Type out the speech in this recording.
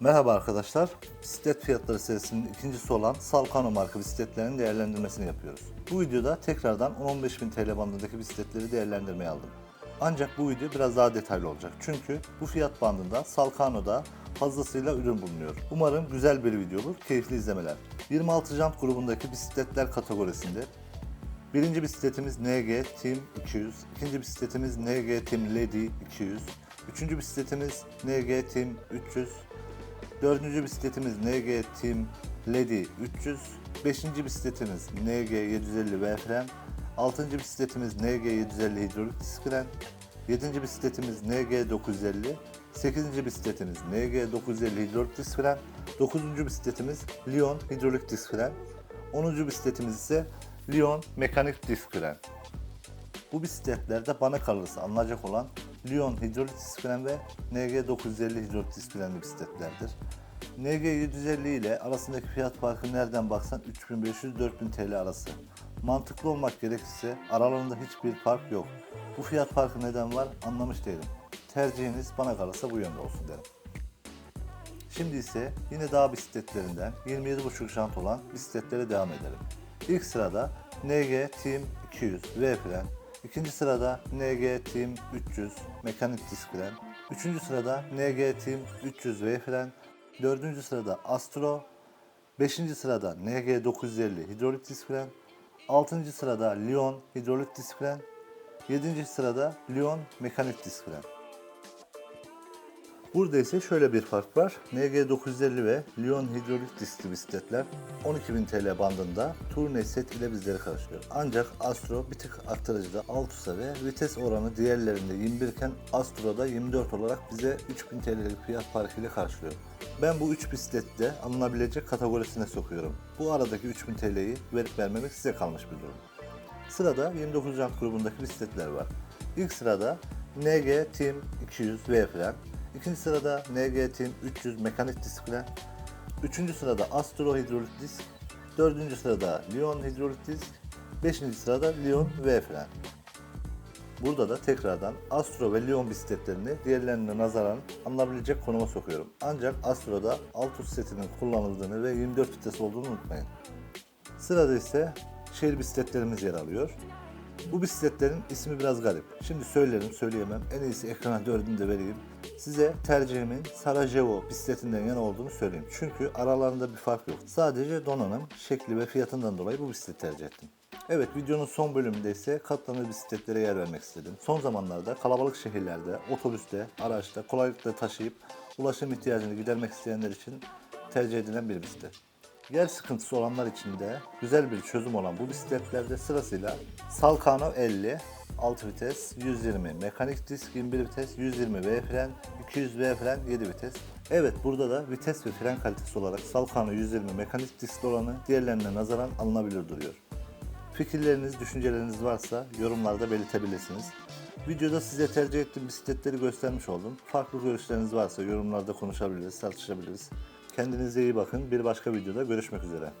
Merhaba arkadaşlar. Bisiklet fiyatları serisinin ikincisi olan Salkano marka bisikletlerin değerlendirmesini yapıyoruz. Bu videoda tekrardan 10-15 bin TL bandındaki bisikletleri değerlendirmeye aldım. Ancak bu video biraz daha detaylı olacak. Çünkü bu fiyat bandında Salkano'da fazlasıyla ürün bulunuyor. Umarım güzel bir video olur, keyifli izlemeler. 26 jant grubundaki bisikletler kategorisinde Birinci bisikletimiz NG Team 200, ikinci bisikletimiz NG Team Lady 200, üçüncü bisikletimiz NG Team 300, dördüncü bisikletimiz NG Team Lady 300, beşinci bisikletimiz NG 750 V fren, altıncı bisikletimiz NG 750 hidrolik disk fren, yedinci bisikletimiz NG 950, sekizinci bisikletimiz NG 950 hidrolik disk fren, dokuzuncu bisikletimiz Lion hidrolik disk fren, 10. bisikletimiz ise Lion mekanik disk fren. Bu bisikletlerde bana kalırsa alınacak olan Lion hidrolik disk fren ve NG 950 hidrolik disk frenli bisikletlerdir. NG 750 ile arasındaki fiyat farkı nereden baksan 3500-4000 TL arası. Mantıklı olmak gerekirse aralarında hiçbir fark yok. Bu fiyat farkı neden var anlamış değilim. Tercihiniz bana kalırsa bu yönde olsun derim. Şimdi ise yine dağ bisikletlerinden 27,5 jant olan bisikletlere devam edelim. İlk sırada NG Team 200 V fren, ikinci sırada NG Team 300 mekanik disk fren, üçüncü sırada NG Team 300 V fren, dördüncü sırada Astro, beşinci sırada NG 950 hidrolik disk fren, altıncı sırada Lion hidrolik disk fren, yedinci sırada Lion mekanik disk fren. Burada ise şöyle bir fark var. NG 950 ve Lion hidrolik diskli bisikletler 12.000 TL bandında turne set ile bizleri karşılıyor. Ancak Astro bir tık aktarıcıda alt üste ve vites oranı diğerlerinde 21 iken Astro'da 24 olarak bize 3000 TL'lik fiyat farkıyla karşılıyor. Ben bu 3 bisikleti de alınabilecek kategorisine sokuyorum. Bu aradaki 3000 TL'yi verip vermemek size kalmış bir durum. Sırada 29 jant grubundaki bisikletler var. İlk sırada NG Team 200 V fren, ikinci sırada NG Team 300 mekanik disk fren, üçüncü sırada Astro hidrolik disk, dördüncü sırada Lion hidrolik disk, beşinci sırada Lion V fren. Burada da tekrardan Astro ve Lion bisikletlerini diğerlerine nazaran alınabilecek konuma sokuyorum. Ancak Astro'da Altus setinin kullanıldığını ve 24 vites olduğunu unutmayın. Sırada ise şehir bisikletlerimiz yer alıyor. Bu bisikletlerin ismi biraz garip. Şimdi söylerim söyleyemem. En iyisi ekrana dördünü de vereyim. Size tercihimin Sarajevo bisikletinden yana olduğunu söyleyeyim. Çünkü aralarında bir fark yok. Sadece donanım, şekli ve fiyatından dolayı bu bisikleti tercih ettim. Evet videonun son bölümünde ise katlanır bisikletlere yer vermek istedim. Son zamanlarda kalabalık şehirlerde, otobüste, araçta kolaylıkla taşıyıp ulaşım ihtiyacını gidermek isteyenler için tercih edilen bir bisiklet. Yer sıkıntısı olanlar için de güzel bir çözüm olan bu bisikletlerde sırasıyla Salkano 50, 6 vites, 120 mekanik disk, 21 vites, 120 V fren, 200 V fren, 7 vites. Evet burada da vites ve fren kalitesi olarak Salkano 120 mekanik diskli olanı diğerlerine nazaran alınabilir duruyor. Fikirleriniz, düşünceleriniz varsa yorumlarda belirtebilirsiniz. Videoda size tercih ettiğim bisikletleri göstermiş oldum. Farklı görüşleriniz varsa yorumlarda konuşabiliriz, tartışabiliriz. Kendinize iyi bakın. Bir başka videoda görüşmek üzere.